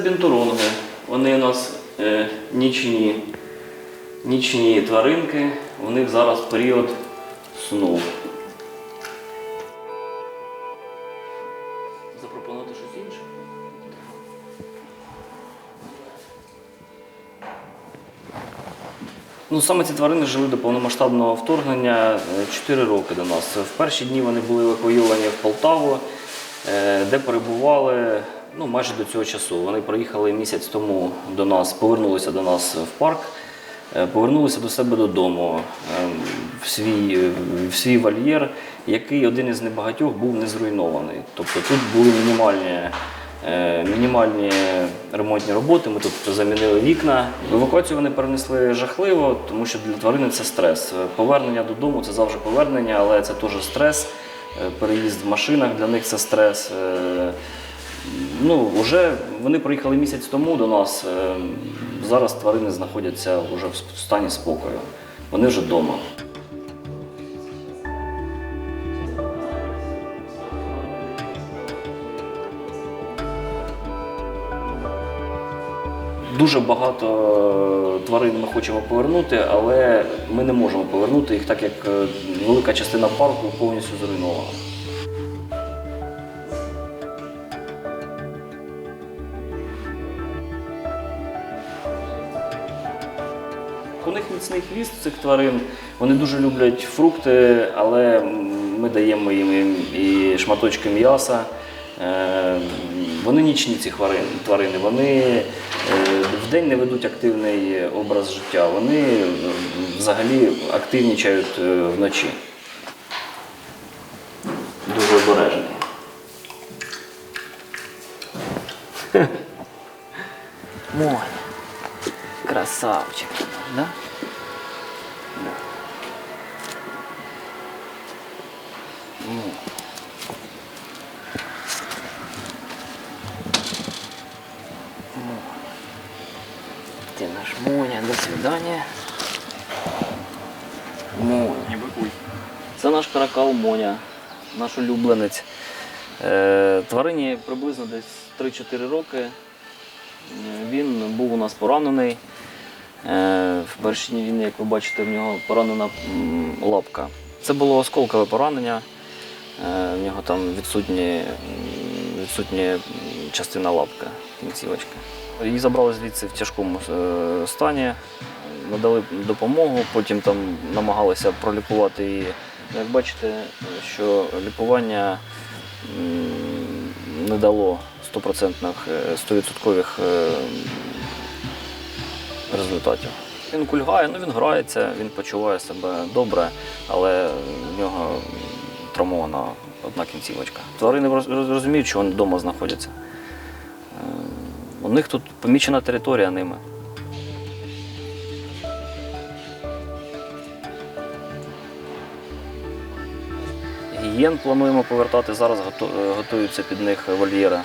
бінтуронги. Вони у нас е, нічні, нічні тваринки. У них зараз період сну. Запропонувати щось інше? Ну, саме ці тварини жили до повномасштабного вторгнення 4 роки до нас. В перші дні вони були евакуйовані в Полтаву, е, де перебували ну, майже до цього часу. Вони приїхали місяць тому до нас, повернулися до нас в парк, е, повернулися до себе додому е, в свій, в свій вольєр, який один із небагатьох був не зруйнований. Тобто тут були мінімальні. Е, Мінімальні ремонтні роботи. Ми тут замінили вікна. Евакуацію вони перенесли жахливо, тому що для тварини це стрес. Е, Повернення додому це завжди повернення, але це теж стрес. Е, Переїзд в машинах для них це стрес. Е, Ну, вже вони приїхали місяць тому до нас. Е, Зараз тварини знаходяться вже в стані спокою. Вони вже вдома. Дуже багато тварин ми хочемо повернути, але ми не можемо повернути їх, так як е, велика частина парку повністю зруйнована. У них міцний хвіст цих тварин. Вони дуже люблять фрукти, але ми даємо їм і шматочки м'яса. Е, Вони нічні ці тварини. Вони е, вдень не ведуть активний образ життя. Вони е, взагалі активнічають вночі. Дуже обережні. Моня. Красавчик. Да? Да. Ну. Ну. Ты наш Моня, до свидания. Моня. Це наш каракал Моня, наш улюбленець. Е, Тварині приблизно десь 3-4 роки. Е, Він був у нас поранений. Е, В перші дні війни, як ви бачите, в нього поранена лапка. Це було осколкове поранення. Е, В нього там відсутні, відсутня частина лапки, кінцівочка. Її забрали звідси в тяжкому е, стані, надали допомогу, потім там намагалися пролікувати її. Як бачите, що лікування не дало 100%, е, 100% е, результатів. Він кульгає, ну він грається, він почуває себе добре, але в нього травмована одна кінцівочка. Тварини розуміють, що вони вдома знаходяться. Е, У них тут помічена територія ними. Гієн плануємо повертати зараз, е, готуються під них вольєри.